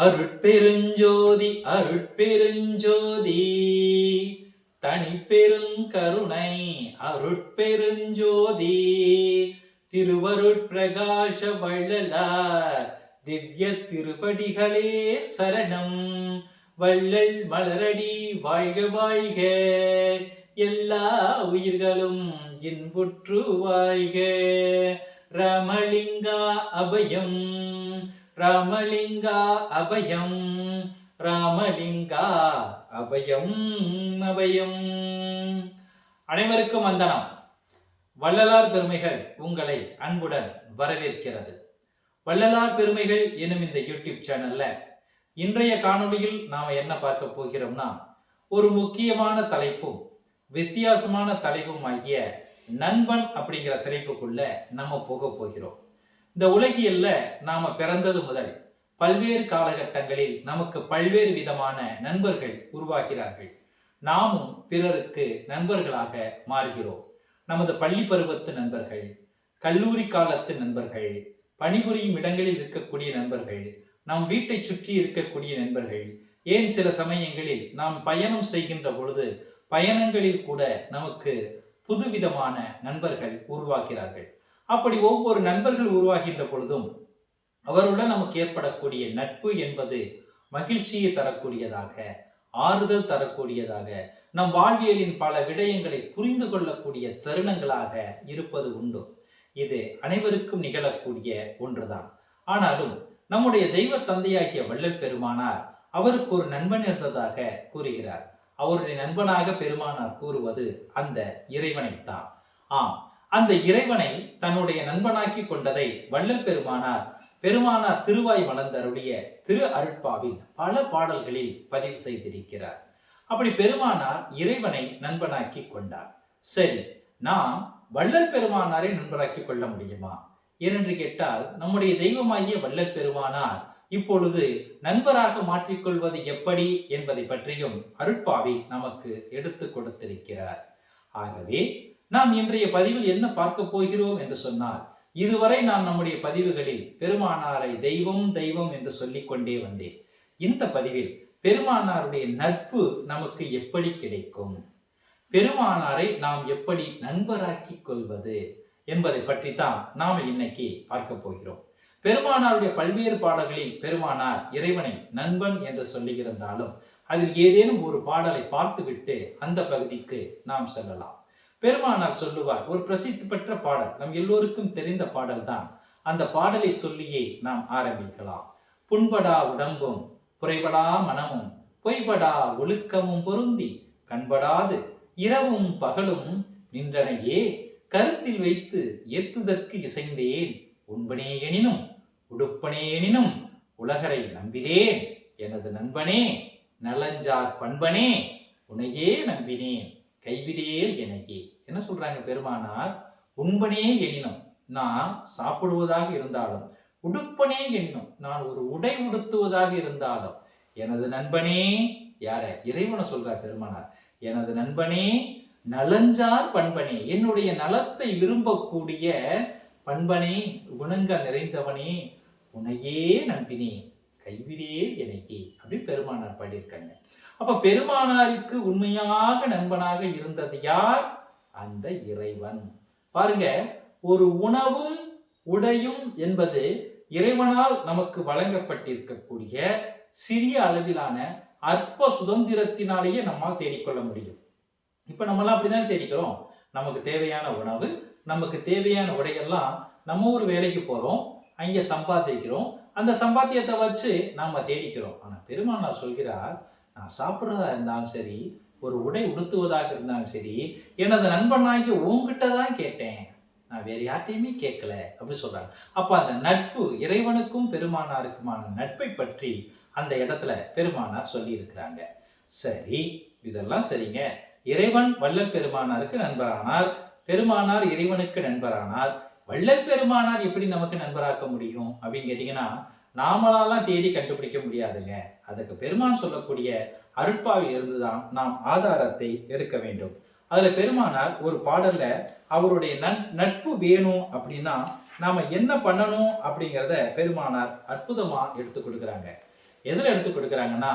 அருட்பெருஞ்சோதி அருட்பெருஞ்சோதி தனிப்பெருங்கருணை அருட்பெருஞ்சோதி திருவருட்பிரகாச வள்ளலார் திவ்ய திருப்படிகளே சரணம். வள்ளல் மலரடி வாழ்க வாழ்க. எல்லா உயிர்களும் இன்புற்று வாழ்க. ரமலிங்கா அபயம். ராமலிங்கா அபயம். ராமலிங்கா அபயம் அபயம். அனைவருக்கும் வந்தனம். வள்ளலார் பெருமைகள் உங்களை அன்புடன் வரவேற்கிறது. வள்ளலார் பெருமைகள் எனும் இந்த யூடியூப் சேனல்ல இன்றைய காணொளியில் நாம் என்ன பார்க்க போகிறோம்னா ஒரு முக்கியமான தலைப்பும் வித்தியாசமான தலைப்பும் ஆகிய நண்பன் அப்படிங்கிற தலைப்புக்குள்ள நம்ம போக போகிறோம். இந்த உலகியல்ல நாம பிறந்தது முதல். பல்வேறு காலகட்டங்களில் நமக்கு பல்வேறு விதமான நண்பர்கள் உருவாகிறார்கள். நாமும் பிறருக்கு நண்பர்களாக மாறுகிறோம். நமது பள்ளி பருவத்து நண்பர்கள் கல்லூரி காலத்து நண்பர்கள் பணிபுரியும் இடங்களில் இருக்கக்கூடிய நண்பர்கள் நம் வீட்டை சுற்றி இருக்கக்கூடிய நண்பர்கள். ஏன் சில சமயங்களில் நாம் பயணம் செய்கின்ற பொழுது பயணங்களில் கூட நமக்கு புதுவிதமான நண்பர்கள் உருவாகிறார்கள். அப்படி ஒவ்வொரு நண்பர்கள் உருவாகின்ற பொழுதும் அவருடன் நமக்கு ஏற்படக்கூடிய நட்பு என்பது மகிழ்ச்சியை தரக்கூடியதாக ஆறுதல் தரக்கூடியதாக நம் வாழ்வியலின் பல விடயங்களை புரிந்து கொள்ளக்கூடிய தருணங்களாக இருப்பது உண்டு. இது அனைவருக்கும் நிகழக்கூடிய ஒன்றுதான். ஆனாலும் நம்முடைய தெய்வ தந்தையாகிய வள்ளல் பெருமானார் அவருக்கு ஒரு நண்பன் இருந்ததாக கூறுகிறார். அவருடைய நண்பனாக பெருமானார் கூறுவது அந்த இறைவனைத்தான். ஆம் அந்த இறைவனை தன்னுடைய நண்பனாக்கி கொண்டதை வள்ளல் பெருமானார் பெருமானார் திருவாய் மலர்ந்தருடைய திரு அருட்பாவின் பல பாடல்களில் பதிவு செய்திருக்கிறார். அப்படி பெருமானார் இறைவனை நண்பனாக்கி கொண்டார். சரி நாம் வள்ளல் பெருமானாரை நண்பராக்கி கொள்ள முடியுமா? ஏனென்று கேட்டால் நம்முடைய தெய்வமாகிய வள்ளல் பெருமானார் இப்பொழுது நண்பராக மாற்றிக்கொள்வது எப்படி என்பதை பற்றியும் அருட்பாவி நமக்கு எடுத்து கொடுத்திருக்கிறார். ஆகவே நாம் இன்றைய பதிவில் என்ன பார்க்க போகிறோம் என்று சொன்னால் இதுவரை நான் நம்முடைய பதிவுகளில் பெருமானாரை தெய்வம் தெய்வம் என்று சொல்லிக்கொண்டே வந்தேன். இந்த பதிவில் பெருமானாருடைய நட்பு நமக்கு எப்படி கிடைக்கும்? பெருமானாரை நாம் எப்படி நண்பராக்கிக் கொள்வது என்பதை பற்றி தான் நாம் இன்னைக்கு பார்க்க போகிறோம். பெருமானாருடைய பல்வேறு பாடல்களில் பெருமானார் இறைவனை நண்பன் என்று சொல்லியிருந்தாலும் அதில் ஏதேனும் ஒரு பாடலை பார்த்துவிட்டு அந்த பகுதிக்கு நாம் செல்லலாம். பெருமானார் சொல்லுவார் ஒரு பிரசித்தி பெற்ற பாடல் நம் எல்லோருக்கும் தெரிந்த பாடல் தான் அந்த பாடலை சொல்லியே நாம் ஆரம்பிக்கலாம். புண்படா உடம்பும் புரைபடா மனமும் பொய்படா ஒழுக்கமும் பொருந்தி கண்படாது இரவும் பகலும் நின்றனையே கருத்தில் வைத்து ஏத்துதற்கு இசைந்தேன். உண்பனே எனினும் உடுப்பனே எனினும் உலகரை நம்பினேன். எனது நண்பனே நலஞ்சார் பண்பனே உனையே நம்பினேன். கைவிடேல் எனையே. என்ன சொல்றாங்க பெருமானார்? உண்பனே எனினும் நான் சாப்பிடுவதாக இருந்தாலும் உடுப்பனே எனினும் நான் ஒரு உடை உடுத்துவதாக இருந்தாலும் எனது நண்பனே யார? இறைவனை சொல்றார் பெருமானார். எனது நண்பனே நலஞ்சார் பண்பனே. என்னுடைய நலத்தை விரும்பக்கூடிய பண்பனே குணங்கள் நிறைந்தவனே உனையே நம்பினேன். கைவிடே எனக்கே அப்படி பெருமானார் பாடியிருக்காங்க. அப்ப பெருமானாருக்கு உண்மையாக நண்பனாக இருந்தது யார்? அந்த இறைவன். பாருங்க ஒரு உணவும் உடையும் என்பது இறைவனால் நமக்கு வழங்கப்பட்டிருக்கக்கூடிய சிறிய அளவிலான அற்ப சுதந்திரத்தினாலேயே நம்மால் தேடிக்கொள்ள முடியும். இப்ப நம்மளாம் அப்படிதானே தேடிக்கிறோம்? நமக்கு தேவையான உணவு நமக்கு தேவையான உடையெல்லாம் நம்ம ஒரு வேலைக்கு போறோம் அங்கே சம்பாதிக்கிறோம் அந்த சம்பாத்தியத்தை வச்சு நாம் தேடிக்கிறோம். ஆனால் பெருமானார் சொல்கிறார் நான் சாப்பிட்றதா இருந்தாலும் சரி ஒரு உடை உடுத்துவதாக இருந்தாலும் சரி எனது நண்பனாகி உங்ககிட்ட தான் கேட்டேன். நான் வேறு யார்ட்டையுமே கேட்கல அப்படின்னு சொல்கிறாங்க அப்போ அந்த நட்பு இறைவனுக்கும் பெருமானாருக்குமான நட்பை பற்றி அந்த இடத்துல பெருமானார் சொல்லியிருக்கிறாங்க. சரி இதெல்லாம் சரிங்க. இறைவன் வல்ல பெருமானாருக்கு நண்பரானார் பெருமானார் இறைவனுக்கு நண்பரானார். வள்ளல் பெருமானார் எப்படி நமக்கு நண்பராக்க முடியும் அப்படின்னு கேட்டீங்கன்னா நாமளாலாம் தேடி கண்டுபிடிக்க முடியாதுங்க. அதுக்கு பெருமான் சொல்லக்கூடிய அருட்பாவில் இருந்துதான் நாம் ஆதாரத்தை எடுக்க வேண்டும். அதுல பெருமானார் ஒரு பாடல்ல அவருடைய நன் நட்பு வேணும் அப்படின்னா நாம என்ன பண்ணணும் அப்படிங்கிறத பெருமானார் அற்புதமா எடுத்து கொடுக்குறாங்க. எதில் எடுத்து கொடுக்குறாங்கன்னா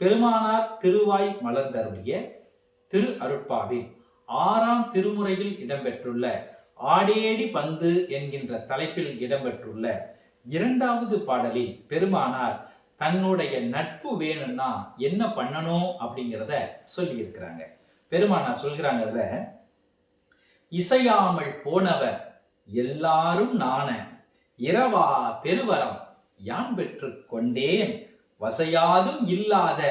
பெருமானார் திருவாய் மலர்ந்தருடைய திரு அருட்பாவில் ஆறாம் திருமுறையில் இடம்பெற்றுள்ள ஆடியேடி பந்து என்கின்ற தலைப்பில் இடம்பெற்றுள்ள இரண்டாவது பாடலில் பெருமானார் தன்னுடைய நட்பு வேணும்னா என்ன பண்ணணும் அப்படிங்கிறத சொல்லி இருக்கிறாங்க பெருமானார் சொல்கிறாங்க அதுல இசையாமல் போனவர் எல்லாரும் நான இரவா பெருவரம் யான் பெற்று கொண்டேன்? வசையாதும் இல்லாத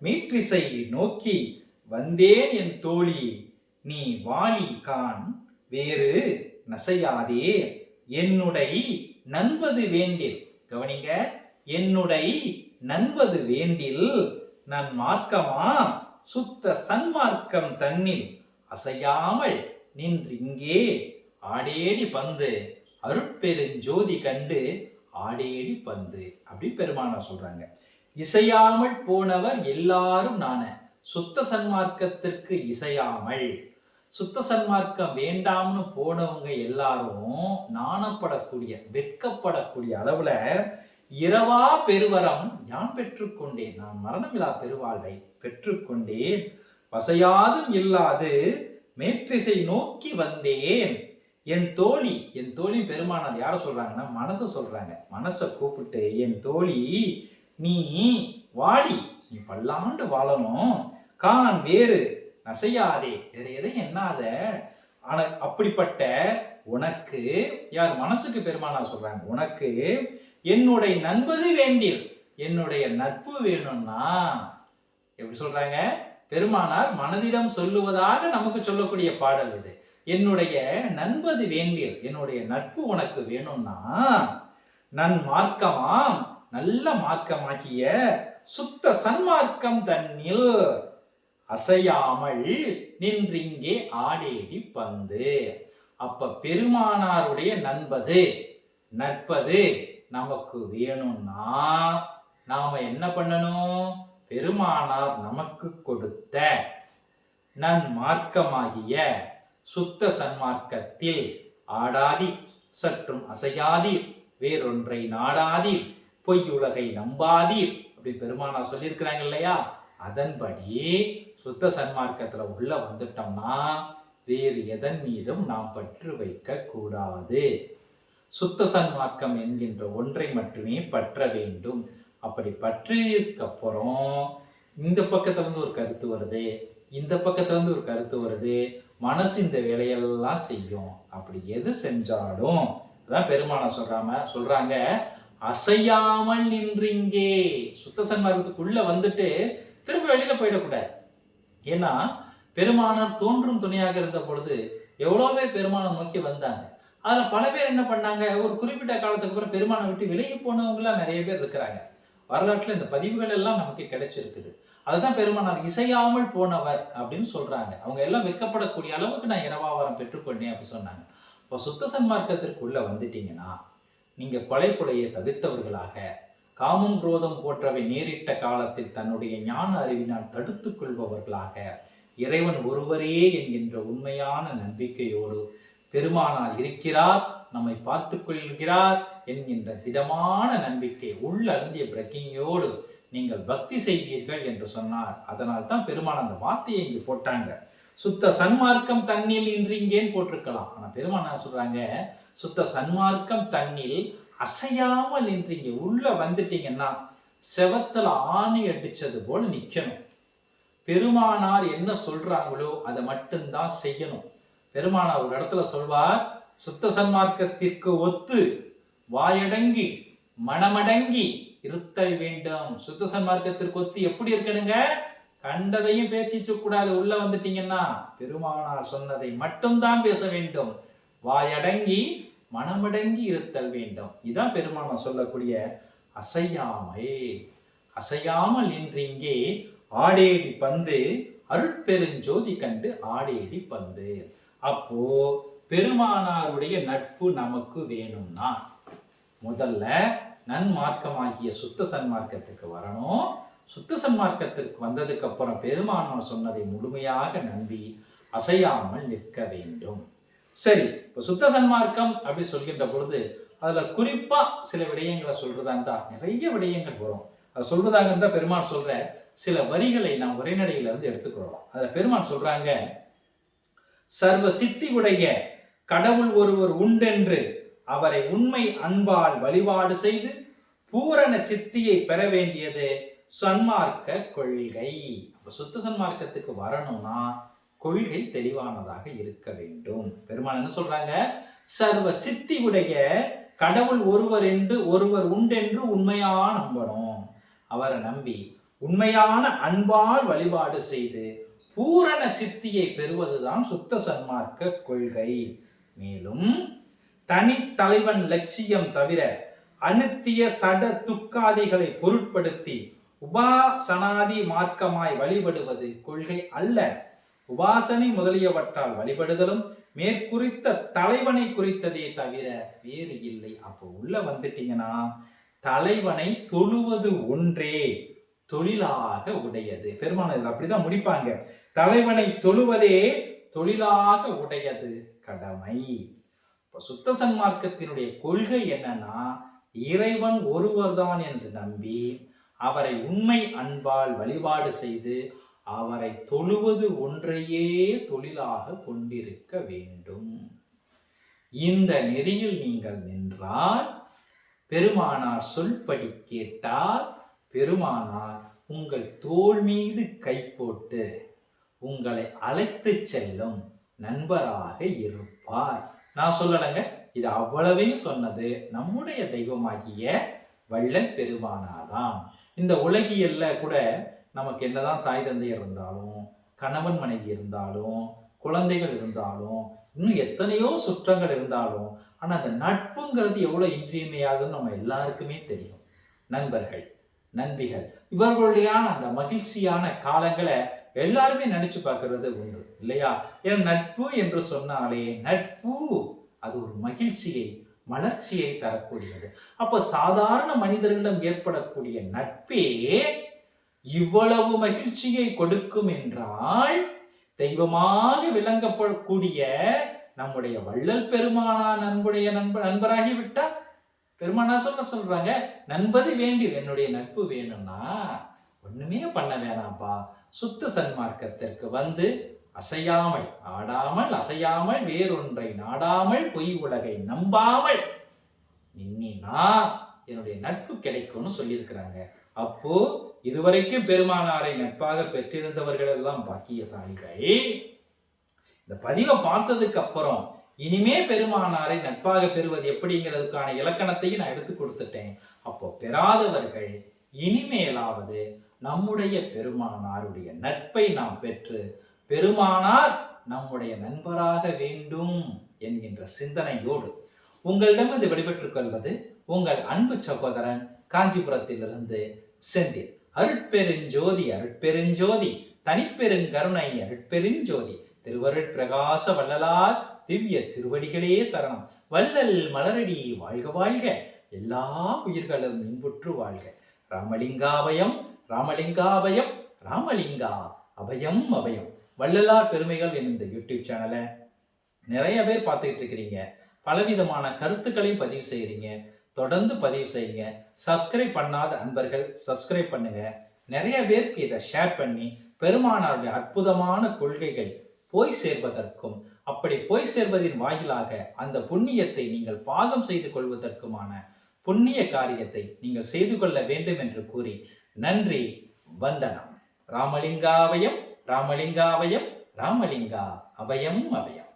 மீற்றிசை நோக்கி வந்தேன் என் தோழி நீ வாலி கான் வேறு நசையாதே. என்னுடை நண்பது வேண்டில். கவனிங்க என்னுடை நண்பது வேண்டில் நன் மார்க்கமா சுத்த சன்மார்க்கம் தன்னில். அசையாமல் நின்றிங்கே. ஆடேடி பந்து அருட்பெருஞ்சோதி கண்டு ஆடேடி பந்து அப்படி பெருமானா சொல்றாங்க. இசையாமல் போனவர் எல்லாரும் நான. சுத்த சன்மார்க்கத்திற்கு இசையாமல். சுத்த சன்மார்க்கம் வேண்டாம்னு போனவங்க எல்லாரும் நாணப்படக்கூடிய வெட்கப்படக்கூடிய அளவுல இரவா பெருவரம் யான் பெற்றுக்கொண்டேன்? நான் மரணமில்லா பெருவாழ்வை பெற்றுக்கொண்டேன். வசையாதும் இல்லாது மேற்றிசை நோக்கி வந்தேன். என் தோழி என் தோழி பெருமானார் யார சொல்றாங்கன்னா மனசை சொல்றாங்க. மனசை கூப்பிட்டு என் தோழி நீ வாழி நீ பல்லாண்டு வாழணும். கான் வேறு நசையாதே. வேற எதையும் என்னாத ஆனா அப்படிப்பட்ட உனக்கு யார் மனசுக்கு பெருமானா சொல்றாங்க உனக்கு என்னுடைய நண்பது வேண்டில் என்னுடைய நட்பு வேணும்னா எப்படி சொல்றாங்க? பெருமானார் மனதிடம் சொல்லுவதாக நமக்கு சொல்லக்கூடிய பாடல் இது. என்னுடைய நண்பது வேண்டில் என்னுடைய நட்பு உனக்கு வேணும்னா நன் மார்க்கமாம் நல்ல மார்க்கமாகிய சுத்த சன்மார்க்கம் தன்னில் அசையாமல் நின்றிங்கே ஆடேடி பந்து. அப்ப பெருமானாருடைய நண்பது. நட்பது நமக்கு வேணும்னா நாம என்ன பண்ணணும்? பெருமானார் நமக்கு கொடுத்த நன்மார்க்கமாகிய சுத்த சன்மார்க்கத்தில் ஆடாதீர். சற்றும் அசையாதீர். வேறொன்றை நாடாதீர். பொய்யுலகை நம்பாதீர். அப்படி பெருமானார் சொல்லியிருக்கிறாங்க இல்லையா? அதன்படி சுத்த சன்மார்க்கத்தில் உள்ள வந்துட்டோம்னா வேறு எதன் மீதும் நாம் பற்று வைக்க கூடாது. சுத்த சன்மார்க்கம் என்கின்ற ஒன்றை மட்டுமே பற்ற வேண்டும். அப்படி பற்றியதுக்கப்புறம் இந்த பக்கத்துல இருந்து ஒரு கருத்து வருது. இந்த பக்கத்துல இருந்து ஒரு கருத்து வருது. மனசு இந்த வேலையெல்லாம் செய்யும். அப்படி எது செஞ்சாலும் அதான் பெருமானம் சொல்றாம சொல்றாங்க அசையாமல் நின்றீங்கே சுத்த சன்மார்க்கத்துக்குள்ள வந்துட்டு திரும்ப வெளியில போயிடக்கூடாது. ஏன்னா பெருமானார் தோன்றும் துணையாக இருந்த பொழுது எவ்வளோவே பெருமானம் நோக்கி வந்தாங்க. அதில் பல பேர் என்ன பண்ணாங்க? ஒரு குறிப்பிட்ட காலத்துக்கு அப்புறம் பெருமானை விட்டு விலகி போனவங்களாம் நிறைய பேர் இருக்கிறாங்க. வரலாற்றில் இந்த பதிவுகள் எல்லாம் நமக்கு கிடைச்சிருக்குது. அதுதான் பெருமானார் இசையாமல் போனவர் அப்படின்னு சொல்றாங்க. அவங்க எல்லாம் வெட்கப்படக்கூடிய அளவுக்கு நான் இரவாவரம் பெற்றுக்கொண்டேன் அப்படின்னு சொன்னாங்க. இப்போ சுத்த சன்மார்க்கத்திற்குள்ள வந்துட்டீங்கன்னா நீங்க கொலை கொலையை தவிர்த்தவர்களாக காமம் குரோதம் போன்றவை நேரிட்ட காலத்தில் தன்னுடைய ஞான அறிவினால் தடுத்துக் கொள்பவர்களாக. இறைவன் ஒருவரே என்கின்ற உண்மையான நம்பிக்கையோடு பெருமானார் இருக்கிறார் நம்மை பார்த்து கொள்கிறார் என்கின்ற திடமான நம்பிக்கை உள்ளழுந்திய பிரக்கிங்கோடு நீங்கள் பக்தி செய்வீர்கள் என்று சொன்னார். அதனால் தான் பெருமான் அந்த வார்த்தையை இங்கே போட்டாங்க. சுத்த சன்மார்க்கம் தண்ணில் இன்றீங்கேன்னு போட்டிருக்கலாம். ஆனால் பெருமானார் சொல்றாங்க? சுத்த சன்மார்க்கம் தண்ணில் அசையாமல் நின்றீங்க. உள்ளே வந்துட்டீங்கன்னா செவத்தில் ஆணி அடித்தது போல் நிற்கணும் பெருமானார் என்ன சொல்கிறாங்களோ அதை மட்டும்தான் செய்யணும். பெருமானார் ஒரு இடத்துல சொல்வார் சுத்த சன்மார்க்கத்திற்கு ஒத்து வாயடங்கி மனமடங்கி இருத்தல் வேண்டும். சுத்த சன்மார்க்கத்திற்கு ஒத்து எப்படி இருக்கணுங்க? கண்டதையும் பேசிட்டு கூடாது உள்ள வந்துட்டீங்கன்னா பெருமானார் சொன்னதை மட்டும்தான் பேச வேண்டும். வாயடங்கி மனமடங்கி இருத்தல் வேண்டும். இதுதான் பெருமான சொல்லக்கூடிய அசையாமை. அசையாமல் இன்றிங்கே ஆடேடி பந்து அருட்பெருஞ்சோதி கண்டு ஆடேடி பந்து. அப்போ பெருமானாருடைய நட்பு நமக்கு வேணும்னா முதல்ல நன்மார்க்கமாகிய சுத்த சன்மார்க்கத்துக்கு வரணும். சுத்த சன்மார்க்கத்திற்கு வந்ததுக்கு அப்புறம் பெருமானார் சொன்னதை முழுமையாக நம்பி அசையாமல் நிற்க வேண்டும். சரி இப்போ சுத்த சன்மார்க்கம் அப்படி சொல்கின்ற பொழுது அதுல குறிப்பா சில விடயங்களை சொல்றதா இருந்தா நிறைய விடயங்கள் வரும். அதை சொல்வதாக தான் பெருமான் சொல்ற சில வரிகளை நாம் உரைநடையில இருந்து எடுத்துக்கொள்ளலாம். அதுல பெருமான் சொல்றாங்க சர்வ சித்தி உடைய கடவுள் ஒருவர் உண்டென்று அவரை உண்மை அன்பால் வழிபாடு செய்து பூரண சித்தியை பெற வேண்டியது சன்மார்க்க கொள்கை. அப்ப சுத்த சன்மார்க்கத்துக்கு வரணும்னா கொள்கை தெளிவானதாக இருக்க வேண்டும். பெருமான் என்ன சொல்றாங்க? சர்வ சித்தி உடைய கடவுள் ஒருவர் என்று ஒருவர் உண்டென்று உண்மையா நம்பணும். அவரை நம்பி உண்மையான அன்பால் வழிபாடு செய்து பூரண சித்தியை பெறுவதுதான் சுத்த சன்மார்க்க கொள்கை. மேலும் தனி தலைவன் லட்சியம் தவிர அனுத்திய சட துக்காதிகளை பொருட்படுத்தி உபாசனாதி மார்க்கமாய் வழிபடுவது கொள்கை அல்ல. உபாசனை முதலியவற்றால் வழிபடுதலும் மேற்குறித்த தலைவனை குறித்ததே தவிர வேறு இல்லை. அப்போ உள்ள வந்துட்டீங்கன்னா தலைவனை தொழுவது ஒன்றே தொழிலாக உடையது. பெருமான இதில் அப்படிதான் முடிப்பாங்க. தலைவனை தொழுவதே தொழிலாக உடையது. கடமை. இப்போ சுத்த சன்மார்க்கத்தினுடைய கொள்கை என்னன்னா இறைவன் ஒருவர்தான் என்று நம்பி அவரை உண்மை அன்பால் வழிபாடு செய்து அவரை தொழுவது ஒன்றையே தொழிலாக கொண்டிருக்க வேண்டும். இந்த நெறியில் நீங்கள் நின்றால் பெருமானார் சொல்படி கேட்டால் பெருமானார் உங்கள் தோள் மீது கை போட்டு உங்களை அழைத்து செல்லும் நண்பராக இருப்பார். நான் சொல்லலைங்க. இது அவ்வளவையும் சொன்னது நம்முடைய தெய்வமாகிய வள்ளல் பெருமானாதான் இந்த உலகியல்ல கூட நமக்கு என்னதான் தாய் தந்தையர் இருந்தாலும் கணவன் மனைவி இருந்தாலும் குழந்தைகள் இருந்தாலும் இன்னும் எத்தனையோ சுற்றங்கள் இருந்தாலும் ஆனால் அந்த நட்புங்கிறது எவ்வளோ இன்றியமையாதுன்னு நம்ம எல்லாருக்குமே தெரியும். நண்பர்கள் நண்பிகள் இவர்களுடையான அந்த மகிழ்ச்சியான காலங்களை எல்லாருமே நினைச்சு பார்க்கறது உண்டு இல்லையா? என் நட்பு என்று சொன்னாலே நட்பு அது ஒரு மகிழ்ச்சியை மலர்ச்சியை தரக்கூடியது. அப்போ சாதாரண மனிதர்களிடம் ஏற்படக்கூடிய நட்பே இவ்வளவு மகிழ்ச்சியை கொடுக்கும் என்றால் தெய்வமாக விளங்கப்படக்கூடிய நம்முடைய வள்ளல் பெருமானா நண்புடைய நண்ப நண்பராகிவிட்டார் பெருமானா சொல்ல சொல்றாங்க நண்பது வேண்டியது என்னுடைய நட்பு வேணும்னா ஒண்ணுமே பண்ண வேணாம்ப்பா சுத்த சன்மார்க்கத்திற்கு வந்து அசையாமல் ஆடாமல் அசையாமல் வேறொன்றை நாடாமல் பொய் உலகை நம்பாமல் நின்னா என்னுடைய நட்பு கிடைக்கும்னு சொல்லியிருக்கிறாங்க. அப்போ இதுவரைக்கும் பெருமானாரை நட்பாக பெற்றிருந்தவர்கள் எல்லாம் பாக்கியசாலிகள். இந்த பதிவை பார்த்ததுக்கு அப்புறம் இனிமே பெருமானாரை நட்பாக பெறுவது எப்படிங்கிறதுக்கான இலக்கணத்தையும் நான் எடுத்து கொடுத்துட்டேன். அப்போ பெறாதவர்கள் இனிமேலாவது நம்முடைய பெருமானாருடைய நட்பை நாம் பெற்று பெருமானார் நம்முடைய நண்பராக வேண்டும் என்கின்ற சிந்தனையோடு உங்களிடம் இது கொள்வது உங்கள் அன்பு சகோதரன் காஞ்சிபுரத்திலிருந்து செந்தில் அருட்பெருஞ்சோதி அருட்பெருஞ்சோதி தனிப்பெருங்கருணை அருட்பெருஞ்சோதி. திருவருட் பிரகாச வள்ளலார் திவ்ய திருவடிகளே சரணம். வள்ளல் மலரடி வாழ்க வாழ்க. எல்லா உயிர்களும் இன்புற்று வாழ்க. ராமலிங்காபயம் ராமலிங்காபயம் ராமலிங்கா அபயம் அபயம் வள்ளலார் பெருமைகள் என்னும் இந்த யூடியூப் சேனலை நிறைய பேர் பார்த்துக்கிட்டு இருக்கிறீங்க. பலவிதமான கருத்துக்களையும் பதிவு செய்கிறீங்க தொடர்ந்து பதிவு செய்யுங்க. சப்ஸ்கிரைப் பண்ணாத அன்பர்கள் சப்ஸ்கிரைப் பண்ணுங்க. நிறைய பேருக்கு இதை ஷேர் பண்ணி பெருமானாருடைய அற்புதமான கொள்கைகள் போய் சேர்வதற்கும் அப்படி போய் சேர்வதின் வாயிலாக அந்த புண்ணியத்தை நீங்கள் பாகம் செய்து கொள்வதற்குமான புண்ணிய காரியத்தை நீங்கள் செய்து கொள்ள வேண்டும் என்று கூறி நன்றி வந்தனம். ராமலிங்காவயம் ராமலிங்காவயம் ராமலிங்கா அபயம் அபயம்.